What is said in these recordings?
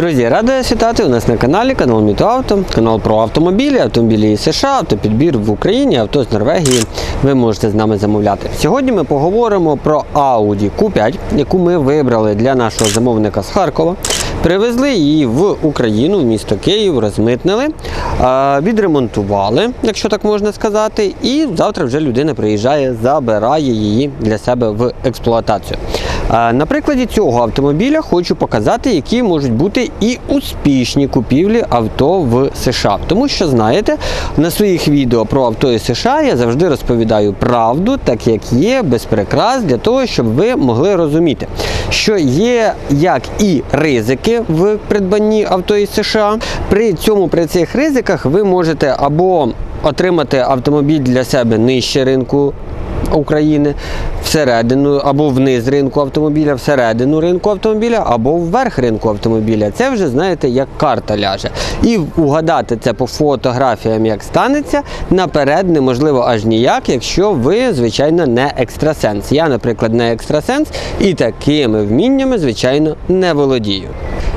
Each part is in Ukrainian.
Друзі, радий вітати у нас на каналі, канал Мітоавто, канал про автомобілі, автомобілі США, автопідбір в Україні, авто з Норвегії. Ви можете з нами замовляти. Сьогодні ми поговоримо про Audi Q5, яку ми вибрали для нашого замовника з Харкова. Привезли її в Україну, в місто Київ, розмитнили, відремонтували, якщо так можна сказати. І завтра вже людина приїжджає, забирає її для себе в експлуатацію. На прикладі цього автомобіля хочу показати, які можуть бути і успішні купівлі авто в США. Тому що, знаєте, на своїх відео про авто із США я завжди розповідаю правду, так як є, без прикрас, для того, щоб ви могли розуміти, що є як і ризики в придбанні авто із США. При цьому при цих ризиках ви можете або отримати автомобіль для себе нижче ринку України всередину або вниз ринку автомобіля, всередину ринку автомобіля, або вверх ринку автомобіля. Це вже знаєте, як карта ляже. І угадати це по фотографіям, як станеться, наперед неможливо аж ніяк, якщо ви, звичайно, не екстрасенс. Я, наприклад, не екстрасенс і такими вміннями, звичайно, не володію.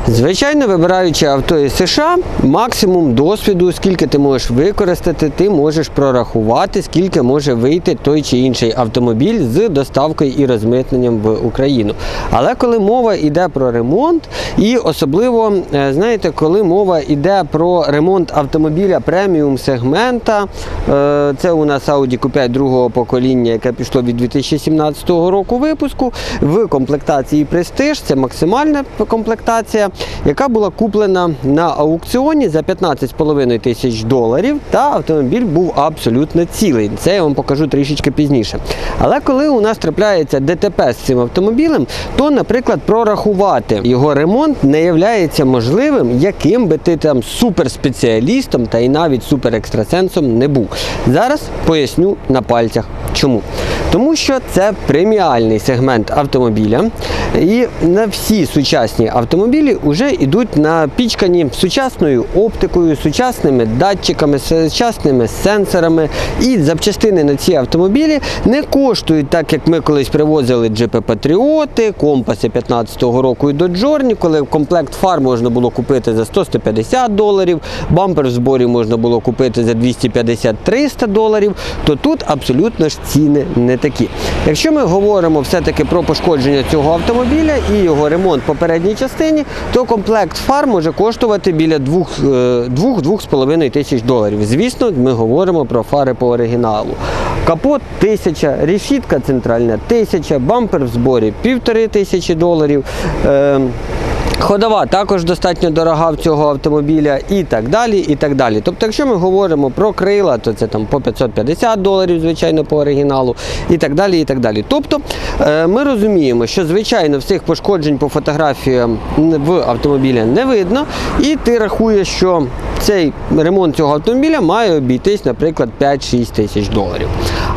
Звичайно, вибираючи авто із США, максимум досвіду, скільки ти можеш використати, ти можеш прорахувати, скільки може вийти той чи інший автомобіль з доставкою і розмитненням в Україну. Але коли мова йде про ремонт, і особливо, е, знаєте, коли мова йде про ремонт автомобіля преміум сегмента, е, це у нас Audi Q5 другого покоління, яке пішло від 2017 року випуску, в комплектації Prestige, це максимальна комплектація, яка була куплена на аукціоні за 15,5 тисяч доларів, та автомобіль був абсолютно цілий. Це я вам покажу трішечки пізніше. Але коли у нас трапляється ДТП з цим автомобілем, то, наприклад, прорахувати його ремонт не є можливим, яким би ти там суперспеціалістом та й навіть суперекстрасенсом не був. Зараз поясню на пальцях чому. Тому що це преміальний сегмент автомобіля, і на всі сучасні автомобілі вже йдуть напічкані сучасною оптикою, сучасними датчиками, сучасними сенсорами. І запчастини на ці автомобілі не коштують так, як ми колись привозили джипи Патріоти, компаси 15-го року і Доджорні, коли комплект фар можна було купити за 100-150 доларів, бампер в зборі можна було купити за 250-300 доларів, то тут абсолютно ж ціни не такі. Якщо ми говоримо все-таки про пошкодження цього автомобіля і його ремонт по передній частині, то комплект фар може коштувати біля 2-2,5 тисяч доларів. Звісно, ми говоримо про фари по оригіналу. Капот 1000, решітка центральна 1000, бампер в зборі 1500 тисячі доларів. Ходова також достатньо дорога в цього автомобіля і так далі. і так далі. Тобто, якщо ми говоримо про крила, то це там по 550 доларів, звичайно, по оригіналу, і так далі. і так далі. Тобто е, ми розуміємо, що звичайно всіх пошкоджень по фотографіям в автомобіля не видно, і ти рахуєш, що цей ремонт цього автомобіля має обійтись, наприклад, 5-6 тисяч доларів.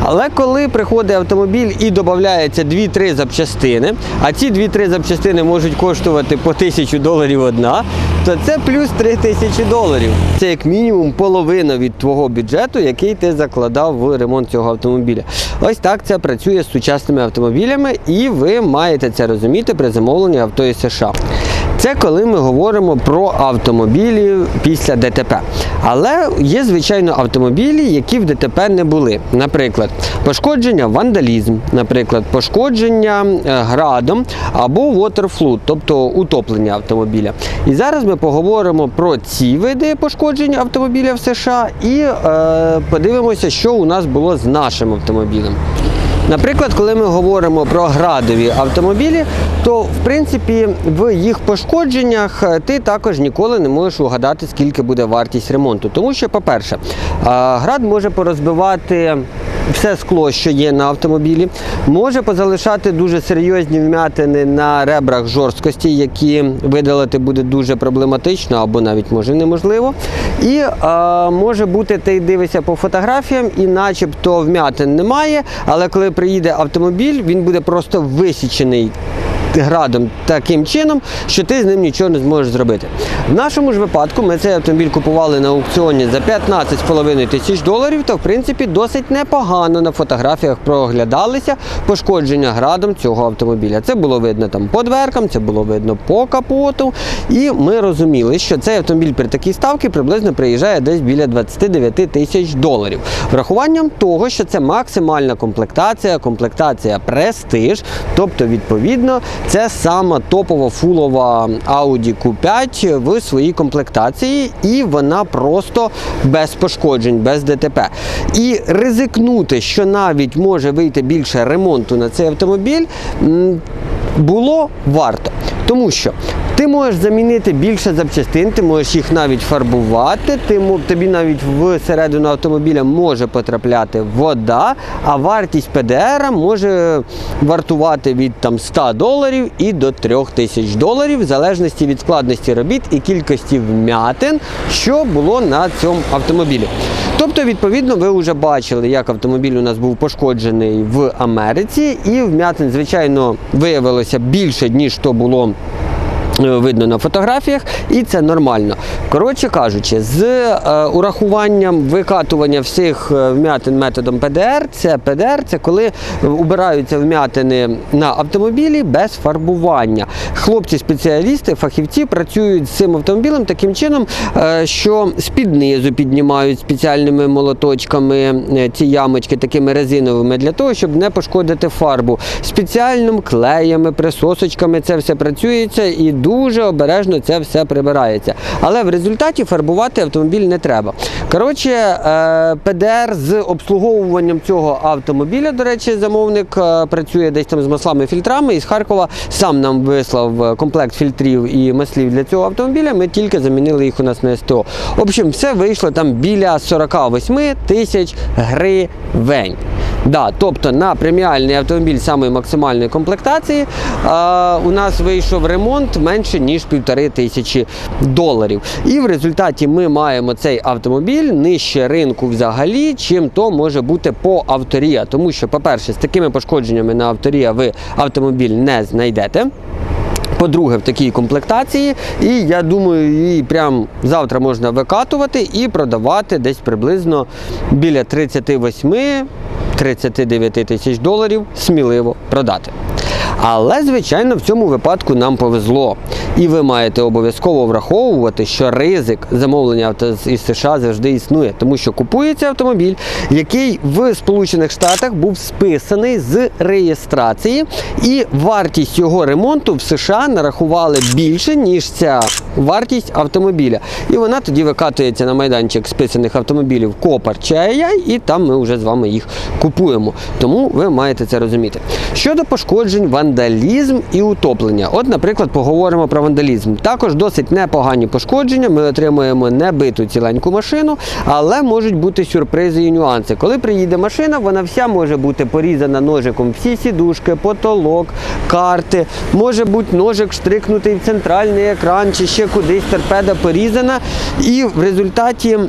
Але коли приходить автомобіль і додається 2-3 запчастини, а ці 2-3 запчастини можуть коштувати по 1000 доларів одна, то це плюс 3 тисячі доларів. Це як мінімум половина від твого бюджету, який ти закладав в ремонт цього автомобіля. Ось так це працює з сучасними автомобілями, і ви маєте це розуміти при замовленні авто із США. Це коли ми говоримо про автомобілі після ДТП. Але є, звичайно, автомобілі, які в ДТП не були. Наприклад, пошкодження вандалізм, наприклад, пошкодження е, градом або waterflood, тобто утоплення автомобіля. І зараз ми поговоримо про ці види пошкодження автомобіля в США і е, подивимося, що у нас було з нашим автомобілем. Наприклад, коли ми говоримо про градові автомобілі, то в принципі в їх пошкодженнях е, ти також ніколи не можеш угадати, скільки буде вартість ремонту. Тому що, по-перше, град може порозбивати все скло, що є на автомобілі, може позалишати дуже серйозні вмятини на ребрах жорсткості, які видалити буде дуже проблематично або навіть може неможливо. І е, може бути, ти дивишся по фотографіям, і начебто вмятин немає, але коли приїде автомобіль, він буде просто висічений градом таким чином, що ти з ним нічого не зможеш зробити. В нашому ж випадку ми цей автомобіль купували на аукціоні за 15,5 тисяч доларів, то в принципі досить непогано на фотографіях проглядалися пошкодження градом цього автомобіля. Це було видно там по дверкам, це було видно по капоту. І ми розуміли, що цей автомобіль при такій ставці приблизно приїжджає десь біля 29 тисяч доларів. Врахуванням того, що це максимальна комплектація, комплектація престиж, тобто, відповідно, це сама топова фулова Audi Q5 в своїй комплектації, і вона просто без пошкоджень, без ДТП. І ризикнути, що навіть може вийти більше ремонту на цей автомобіль, було варто. Тому що ти можеш замінити більше запчастин, ти можеш їх навіть фарбувати, ти, тобі навіть в середину автомобіля може потрапляти вода, а вартість ПДР може вартувати від там, 100 доларів і до 3000 тисяч доларів, в залежності від складності робіт і кількості вмятин, що було на цьому автомобілі. Тобто, відповідно, ви вже бачили, як автомобіль у нас був пошкоджений в Америці, і вмятин, звичайно, виявилося більше, ніж то було. Е, Видно на фотографіях, і це нормально. Коротше кажучи, з е, урахуванням викатування всіх е, вмятин методом ПДР, це ПДР, це коли убираються вмятини на автомобілі без фарбування. Хлопці-спеціалісти, фахівці працюють з цим автомобілем таким чином, що з-під низу піднімають спеціальними молоточками ці ямочки такими резиновими для того, щоб не пошкодити фарбу. Спеціальним клеями, присосочками це все працюється і дуже обережно це все прибирається. Але в результаті фарбувати автомобіль не треба. Коротше, е, ПДР з обслуговуванням цього автомобіля, до речі, замовник е, працює десь там з маслами і фільтрами. Із Харкова сам нам вислав е, комплект фільтрів і маслів для цього автомобіля. Ми тільки замінили їх у нас на СТО. В общем, все вийшло там біля 48 тисяч гривень. Да, тобто на преміальний автомобіль самої максимальної комплектації е, у нас вийшов ремонт менше ніж півтори тисячі доларів. І в результаті ми маємо цей автомобіль нижче ринку взагалі, чим то може бути по авторія. Тому що, по-перше, з такими пошкодженнями на авторія ви автомобіль не знайдете. По-друге, в такій комплектації, і я думаю, її прям завтра можна викатувати і продавати десь приблизно біля 38-39 тисяч доларів сміливо продати. Але, звичайно, в цьому випадку нам повезло. І ви маєте обов'язково враховувати, що ризик замовлення із США завжди існує, тому що купується автомобіль, який в Сполучених Штатах був списаний з реєстрації, і вартість його ремонту в США нарахували більше, ніж ця вартість автомобіля. І вона тоді викатується на майданчик списаних автомобілів Копар AI, і там ми вже з вами їх купуємо. Тому ви маєте це розуміти. Щодо пошкоджень, вандалізм і утоплення. От, наприклад, поговоримо про вандалізм. Також досить непогані пошкодження. Ми отримуємо небиту ціленьку машину, але можуть бути сюрпризи і нюанси. Коли приїде машина, вона вся може бути порізана ножиком. Всі сідушки, потолок, карти. Може бути ножик штрикнутий в центральний екран чи ще кудись торпеда порізана. І в результаті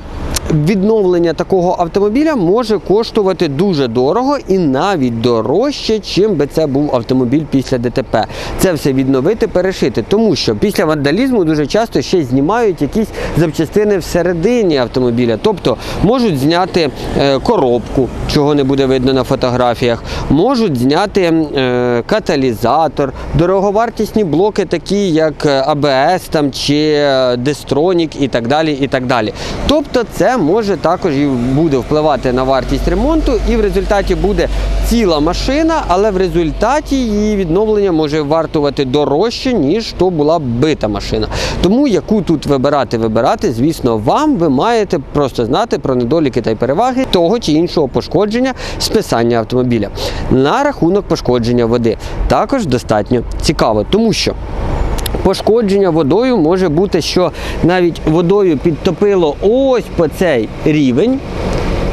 відновлення такого автомобіля може коштувати дуже дорого і навіть дорожче, чим би це був автомобіль після ДТП. Це все відновити, перешити. Тому що після вандалізму дуже часто ще знімають якісь запчастини всередині автомобіля. Тобто можуть зняти е, коробку, чого не буде видно на фотографіях, можуть зняти е, каталізатор, дороговартісні блоки, такі як е, АБС там, чи Дестронік і так далі. і так далі. Тобто це може також і буде впливати на вартість ремонту, і в результаті буде ціла машина, але в результаті її відновлення може вартувати дорожче, ніж то була бита машина. Тому яку тут вибирати, вибирати, звісно, вам ви маєте просто знати про недоліки та й переваги того чи іншого пошкодження списання автомобіля. На рахунок пошкодження води також достатньо цікаво, тому що. Пошкодження водою може бути, що навіть водою підтопило ось по цей рівень,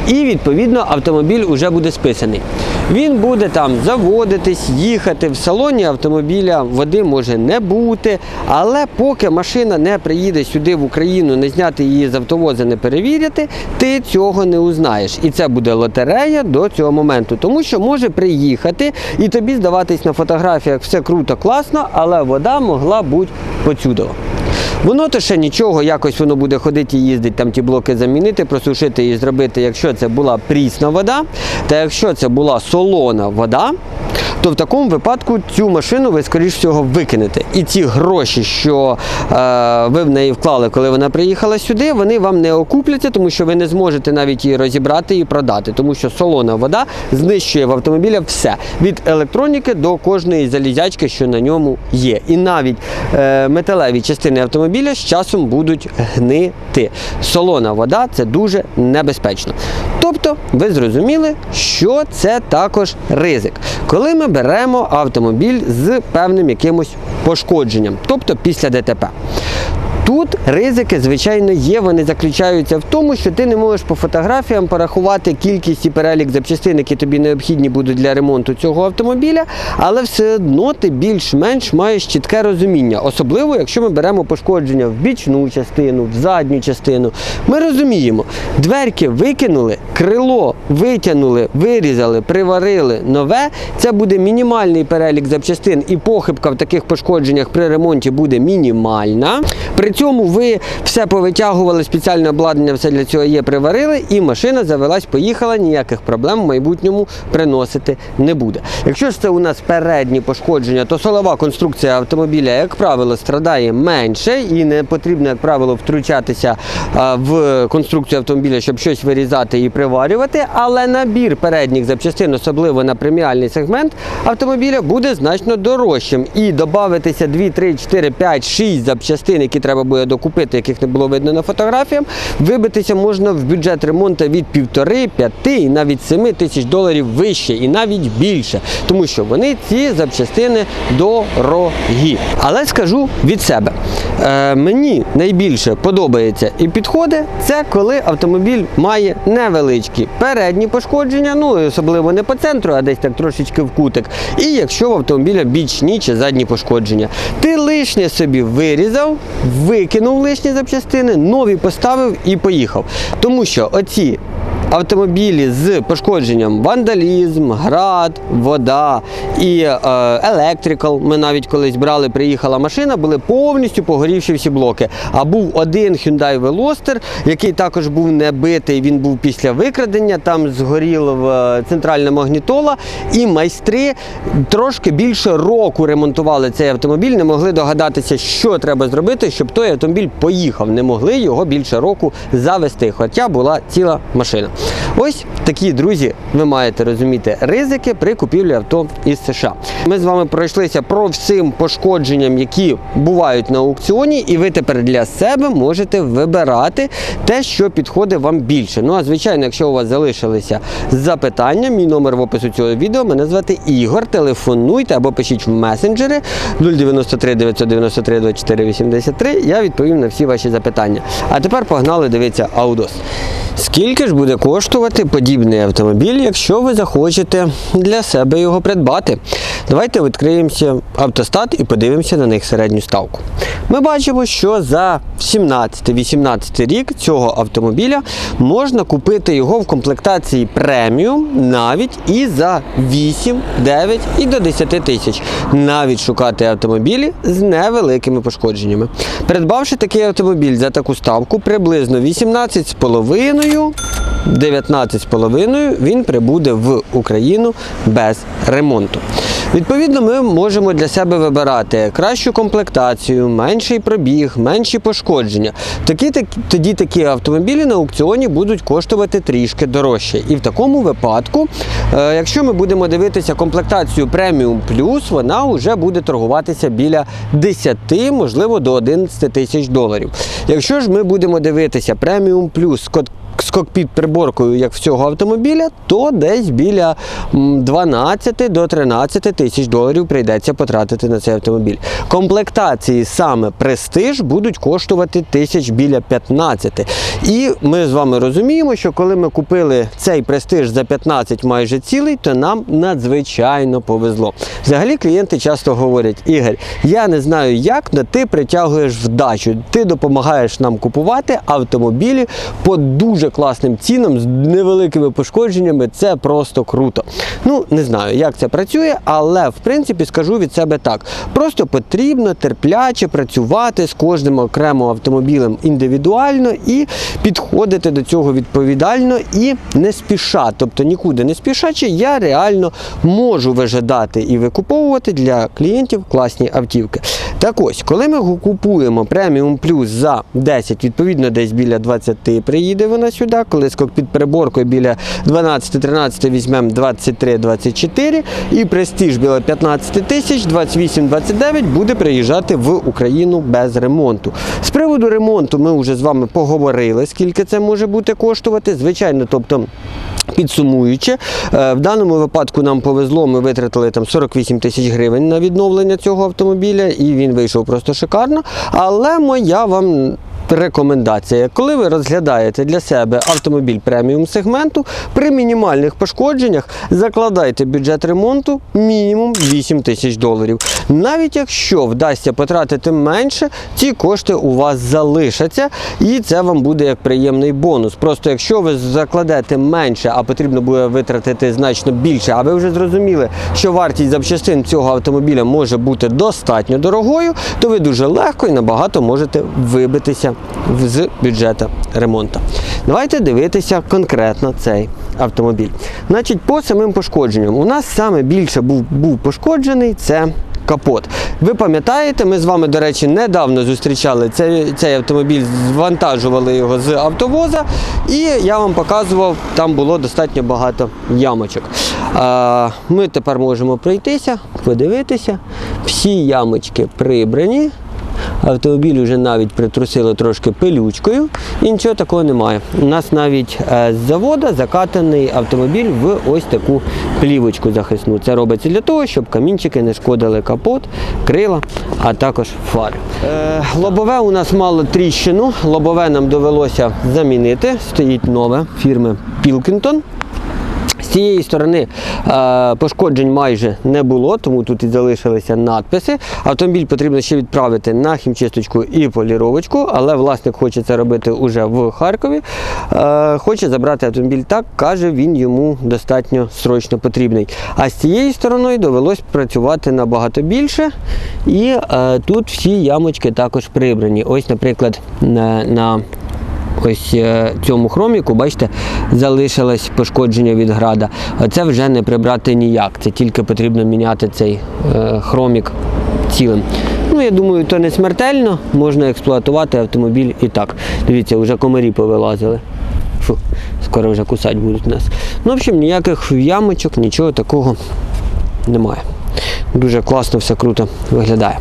і відповідно автомобіль вже буде списаний. Він буде там заводитись, їхати в салоні автомобіля, води може не бути. Але поки машина не приїде сюди в Україну, не зняти її з автовоза, не перевіряти, ти цього не узнаєш. І це буде лотерея до цього моменту. Тому що може приїхати і тобі здаватись на фотографіях все круто, класно, але вода могла бути поцюдова. Воно то ще нічого, якось воно буде ходити і їздити, там ті блоки замінити, просушити і зробити, якщо це була прісна вода, та якщо це була солона вода, то в такому випадку цю машину ви, скоріш всього, викинете. І ці гроші, що е, ви в неї вклали, коли вона приїхала сюди, вони вам не окупляться, тому що ви не зможете навіть її розібрати і продати, тому що солона вода знищує в автомобілі все від електроніки до кожної залізячки, що на ньому є. І навіть е, металеві частини автомобіля з часом будуть гнити. Солона вода це дуже небезпечно. Тобто, ви зрозуміли, що це також ризик. Коли ми беремо автомобіль з певним якимось пошкодженням, тобто після ДТП. Тут ризики, звичайно, є. Вони заключаються в тому, що ти не можеш по фотографіям порахувати кількість і перелік запчастин, які тобі необхідні будуть для ремонту цього автомобіля, але все одно ти більш-менш маєш чітке розуміння, особливо якщо ми беремо пошкодження в бічну частину, в задню частину. Ми розуміємо, дверки викинули, крило витягнули, вирізали, приварили нове. Це буде мінімальний перелік запчастин, і похибка в таких пошкодженнях при ремонті буде мінімальна. При цьому ви все повитягували, спеціальне обладнання, все для цього є, приварили, і машина завелась, поїхала, ніяких проблем в майбутньому приносити не буде. Якщо ж це у нас передні пошкодження, то солова конструкція автомобіля, як правило, страдає менше і не потрібно, як правило, втручатися в конструкцію автомобіля, щоб щось вирізати і приварювати. Але набір передніх запчастин, особливо на преміальний сегмент автомобіля, буде значно дорожчим. І додатися 2, 3, 4, 5, 6 запчастин, які треба буде докупити, яких не було видно на фотографіях, вибитися можна в бюджет ремонту від півтори, п'яти і навіть 7 тисяч доларів вище і навіть більше, тому що вони ці запчастини дорогі. Але скажу від себе, е, мені найбільше подобається і підходить це коли автомобіль має невеличкі передні пошкодження, ну особливо не по центру, а десь так трошечки в кутик. І якщо в автомобіля бічні чи задні пошкодження, ти лишнє собі вирізав, викинув лишні запчастини, нові поставив і поїхав. Тому що оці автомобілі з пошкодженням вандалізм, град, вода і е, електрикал. Ми навіть колись брали, приїхала машина, були повністю погорівші всі блоки. А був один Hyundai Veloster, який також був не битий, він був після викрадення, там згоріла центральна магнітола, і майстри трошки більше року ремонтували цей автомобіль, не могли догадатися, що треба зробити, щоб той автомобіль поїхав. Не могли його більше року завести, хоча була ціла машина. Ось такі друзі, ви маєте розуміти ризики при купівлі авто із США. Ми з вами пройшлися про всім пошкодженням, які бувають на аукціоні, і ви тепер для себе можете вибирати те, що підходить вам більше. Ну а звичайно, якщо у вас залишилися запитання, мій номер в опису цього відео мене звати Ігор. Телефонуйте або пишіть в месенджери 093 993 24 83. Я відповім на всі ваші запитання. А тепер погнали дивитися аудос. Скільки ж буде коштувати подібний автомобіль, якщо ви захочете для себе його придбати? Давайте відкриємося автостат і подивимося на них середню ставку. Ми бачимо, що за 17-18 рік цього автомобіля можна купити його в комплектації преміум навіть і за 8, 9 і до 10 тисяч. Навіть шукати автомобілі з невеликими пошкодженнями. Придбавши такий автомобіль за таку ставку, приблизно 18,5 19,5 він прибуде в Україну без ремонту. Відповідно, ми можемо для себе вибирати кращу комплектацію, менший пробіг, менші пошкодження. Такі, так, тоді такі автомобілі на аукціоні будуть коштувати трішки дорожче. І в такому випадку, е, якщо ми будемо дивитися комплектацію преміум плюс, вона вже буде торгуватися біля 10, можливо, до 11 тисяч доларів. Якщо ж ми будемо дивитися преміум плюс кокпіт приборкою, як всього автомобіля, то десь біля 12 до 13 тисяч доларів прийдеться потратити на цей автомобіль. Комплектації саме престиж будуть коштувати тисяч біля 15. І ми з вами розуміємо, що коли ми купили цей престиж за 15 майже цілий, то нам надзвичайно повезло. Взагалі клієнти часто говорять: Ігор, я не знаю як, але ти притягуєш вдачу. Ти допомагаєш нам купувати автомобілі по дуже класним цінам з невеликими пошкодженнями. Це просто круто. Ну не знаю, як це працює, але в принципі скажу від себе так: просто потрібно терпляче працювати з кожним окремо автомобілем індивідуально і підходити до цього відповідально і не спіша. Тобто нікуди не спішачи, я реально можу вижидати і викуповувати для клієнтів класні автівки. Так ось, коли ми купуємо преміум плюс за 10, відповідно, десь біля 20 приїде вона сюди, коли з кокпіт переборкою біля 12-13 візьмемо 23-24 і престиж біля 15 тисяч, 28-29 буде приїжджати в Україну без ремонту. З приводу ремонту ми вже з вами поговорили, скільки це може бути коштувати. Звичайно, тобто. Підсумуючи, е, в даному випадку нам повезло, ми витратили там 48 тисяч гривень на відновлення цього автомобіля, і він вийшов просто шикарно. Але моя вам рекомендація, коли ви розглядаєте для себе автомобіль преміум сегменту, при мінімальних пошкодженнях закладайте бюджет ремонту мінімум 8 тисяч доларів. Навіть якщо вдасться потратити менше, ці кошти у вас залишаться, і це вам буде як приємний бонус. Просто якщо ви закладете менше, а потрібно буде витратити значно більше, а ви вже зрозуміли, що вартість запчастин цього автомобіля може бути достатньо дорогою, то ви дуже легко і набагато можете вибитися з бюджету ремонту. Давайте дивитися конкретно цей автомобіль. Значить, по самим пошкодженням, у нас саме більше був, був пошкоджений це. Капот. Ви пам'ятаєте, ми з вами, до речі, недавно зустрічали цей, цей автомобіль, звантажували його з автовоза, і я вам показував, там було достатньо багато ямочок. А, ми тепер можемо пройтися, подивитися. Всі ямочки прибрані. Автомобіль вже навіть притрусило трошки пилючкою, і нічого такого немає. У нас навіть е, з завода закатаний автомобіль в ось таку плівочку захисну. Це робиться для того, щоб камінчики не шкодили капот, крила, а також фари. Е, лобове у нас мало тріщину, лобове нам довелося замінити. Стоїть нове фірми Pilkington. З цієї сторони е, пошкоджень майже не було, тому тут і залишилися надписи. Автомобіль потрібно ще відправити на хімчисточку і поліровочку, але власник хоче це робити уже в Харкові. Е, хоче забрати автомобіль так, каже, він йому достатньо срочно потрібний. А з цією стороною довелось працювати набагато більше. І е, тут всі ямочки також прибрані. Ось, наприклад, на, на Ось е, цьому хроміку, бачите, залишилось пошкодження від града. Це вже не прибрати ніяк. Це тільки потрібно міняти цей е, хромік цілим. Ну, я думаю, то не смертельно, можна експлуатувати автомобіль і так. Дивіться, вже комарі повилазили. Фу, скоро вже кусати будуть нас. Ну, в общем, ніяких ямочок, нічого такого немає. Дуже класно, все круто виглядає.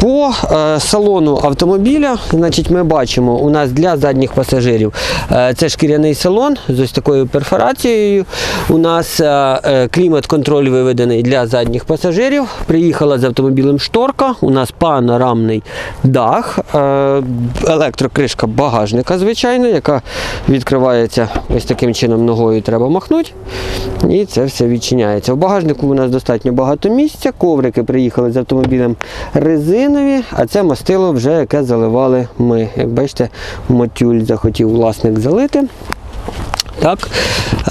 По е, салону автомобіля, значить, ми бачимо, у нас для задніх пасажирів е, це шкіряний салон з ось такою перфорацією. У нас е, клімат-контроль виведений для задніх пасажирів. Приїхала з автомобілем шторка, у нас панорамний дах, електрокришка багажника, звичайно, яка відкривається ось таким чином ногою треба махнути. І це все відчиняється. В багажнику у нас достатньо багато місця. Коврики приїхали з автомобілем резинові, а це мастило вже яке заливали ми. Як бачите, мотюль захотів власник залити. Так,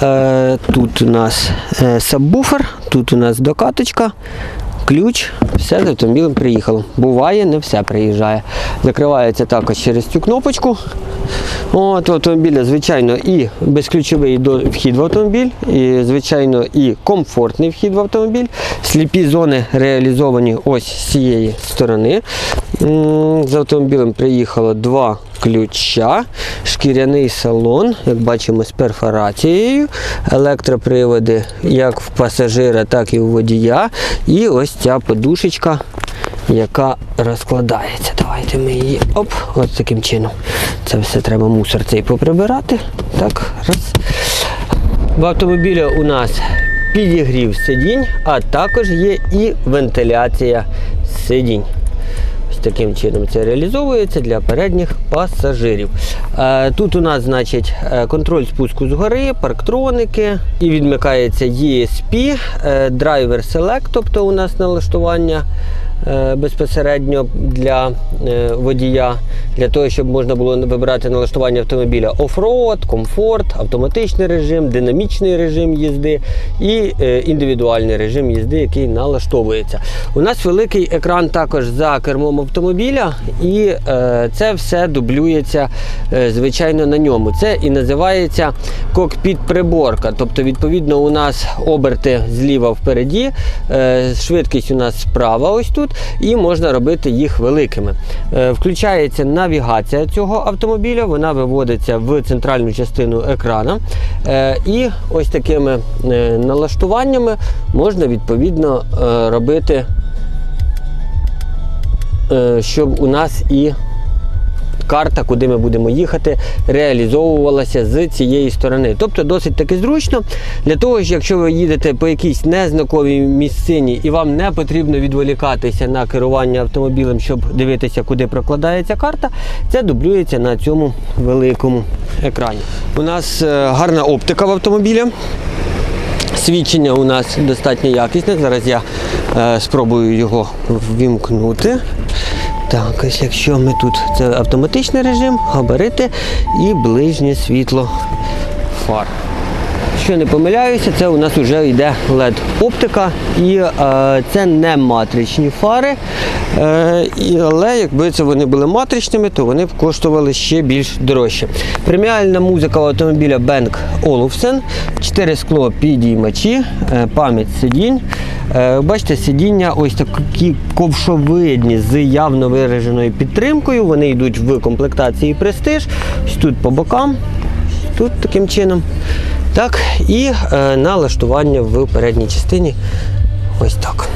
е, тут у нас саббуфер, сабвуфер, тут у нас докаточка, ключ, все з автомобілем приїхало. Буває, не все приїжджає. Закривається також через цю кнопочку. От, автомобіля, звичайно, і безключовий вхід в автомобіль, і, звичайно, і комфортний вхід в автомобіль. Сліпі зони реалізовані ось з цієї сторони. З автомобілем приїхало два ключа, шкіряний салон, як бачимо, з перфорацією, електроприводи як в пасажира, так і у водія. І ось ця подушечка яка розкладається. Давайте ми її оп, от таким чином. Це все треба мусор цей поприбирати. Так, раз. В автомобілі у нас підігрів сидінь, а також є і вентиляція сидінь. Ось таким чином це реалізовується для передніх пасажирів. Е, Тут у нас, значить, е, контроль спуску згори, парктроники і відмикається ESP, е, Driver Select, тобто у нас налаштування безпосередньо для е, водія, для того, щоб можна було вибирати налаштування автомобіля оффроад, комфорт, автоматичний режим, динамічний режим їзди і е, індивідуальний режим їзди, який налаштовується. У нас великий екран також за кермом автомобіля, і е, це все дублюється е, звичайно на ньому. Це і називається кокпіт-приборка. Тобто, відповідно, у нас оберти зліва впереді, е, швидкість у нас справа ось тут, і можна робити їх великими. Е, Включається навігація цього автомобіля, вона виводиться в центральну частину екрана. Е, І ось такими е, налаштуваннями можна відповідно робити, щоб у нас і карта, куди ми будемо їхати, реалізовувалася з цієї сторони. Тобто досить таки зручно для того, що якщо ви їдете по якійсь незнакомій місцині і вам не потрібно відволікатися на керування автомобілем, щоб дивитися, куди прокладається карта, це дублюється на цьому великому екрані. У нас е, гарна оптика в автомобілі. Свідчення у нас достатньо якісне. Зараз я е, спробую його ввімкнути. Так, ось якщо ми тут це автоматичний режим, габарити і ближнє світло фар. Якщо не помиляюся, це у нас вже йде LED-оптика, і е, це не матричні фари. Е, але якби це вони були матричними, то вони б коштували ще більш дорожче. Преміальна музика автомобіля Bang Olufsen, 4 скло підіймачі, е, пам'ять сидінь. Е, Бачите, сидіння ось такі ковшовидні з явно вираженою підтримкою. Вони йдуть в комплектації престиж. Ось тут по бокам, тут таким чином. Так, і е, налаштування в передній частині. Ось так.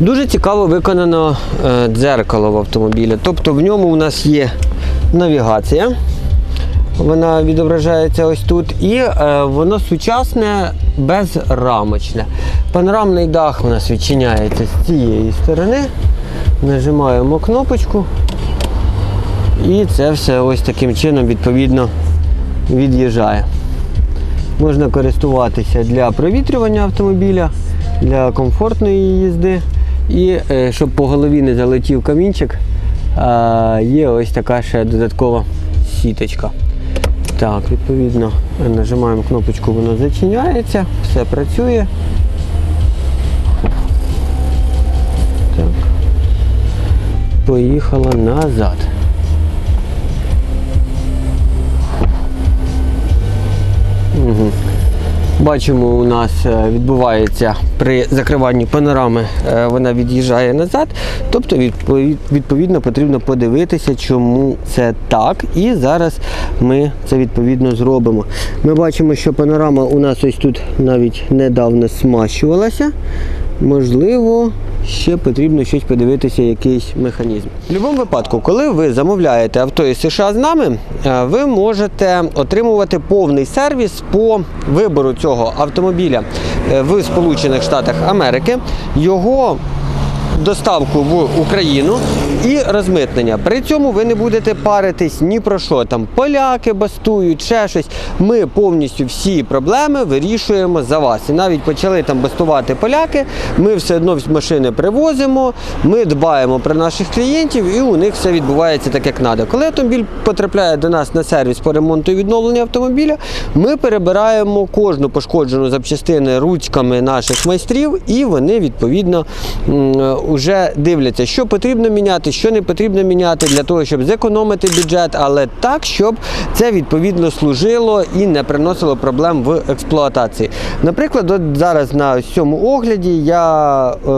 Дуже цікаво виконано е, дзеркало в автомобілі. Тобто в ньому у нас є навігація. Вона відображається ось тут, і е, воно сучасне, безрамочне. Панорамний дах у нас відчиняється з цієї сторони. Нажимаємо кнопочку. І це все ось таким чином відповідно від'їжджає. Можна користуватися для провітрювання автомобіля, для комфортної їзди. І е, щоб по голові не залетів камінчик, є ось така ще додаткова сіточка. Так, відповідно, нажимаємо кнопочку, воно зачиняється, все працює. Так. Поїхала назад. Угу. Бачимо, у нас е, відбувається при закриванні панорами, е, вона від'їжджає назад. Тобто, відповідно, потрібно подивитися, чому це так. І зараз ми це відповідно зробимо. Ми бачимо, що панорама у нас ось тут навіть недавно смащувалася. Можливо, ще потрібно щось подивитися, якийсь механізм. В будь-якому випадку, коли ви замовляєте авто із США з нами, е, ви можете отримувати повний сервіс по вибору цього автомобіля е, в Сполучених Штатах Америки. Його доставку в Україну і розмитнення. При цьому ви не будете паритись ні про що. Там поляки бастують, ще щось. Ми повністю всі проблеми вирішуємо за вас. І навіть почали там бастувати поляки. Ми все одно машини привозимо, ми дбаємо про наших клієнтів, і у них все відбувається так, як треба. Коли автомобіль потрапляє до нас на сервіс по ремонту і відновленню автомобіля, ми перебираємо кожну пошкоджену запчастини ручками наших майстрів, і вони відповідно вже дивляться, що потрібно міняти, що не потрібно міняти для того, щоб зекономити бюджет, але так, щоб це відповідно служило і не приносило проблем в експлуатації. Наприклад, от зараз на цьому огляді я, е,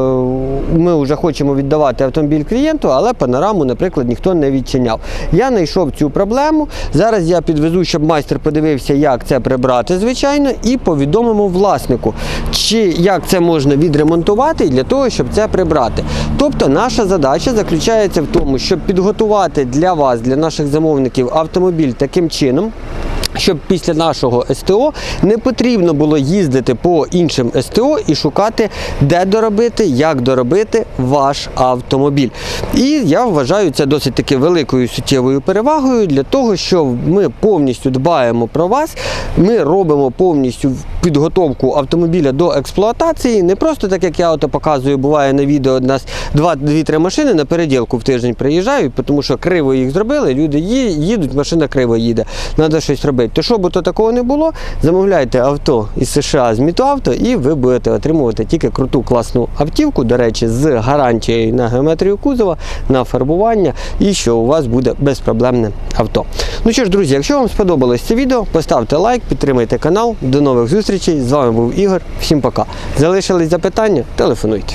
ми вже хочемо віддавати автомобіль клієнту, але панораму, наприклад, ніхто не відчиняв. Я знайшов цю проблему. Зараз я підвезу, щоб майстер подивився, як це прибрати, звичайно, і повідомимо власнику, чи як це можна відремонтувати для того, щоб це прибрати. Тобто, наша задача заключається в тому, щоб підготувати для вас, для наших замовників, автомобіль таким чином. Щоб після нашого СТО не потрібно було їздити по іншим СТО і шукати, де доробити, як доробити ваш автомобіль. І я вважаю це досить таки великою суттєвою перевагою для того, що ми повністю дбаємо про вас. Ми робимо повністю підготовку автомобіля до експлуатації. Не просто так, як я ото показую, буває на відео, у нас 2-3 машини на переділку в тиждень приїжджають, тому що криво їх зробили. Люди їдуть, машина криво їде. Треба щось робити. То щоб то такого не було, замовляйте авто із США з Мітоавто, і ви будете отримувати тільки круту класну автівку, до речі, з гарантією на геометрію кузова, на фарбування, і що у вас буде безпроблемне авто. Ну що ж, друзі, якщо вам сподобалось це відео, поставте лайк, підтримайте канал. До нових зустрічей. З вами був Ігор. Всім пока. Залишились запитання? Телефонуйте.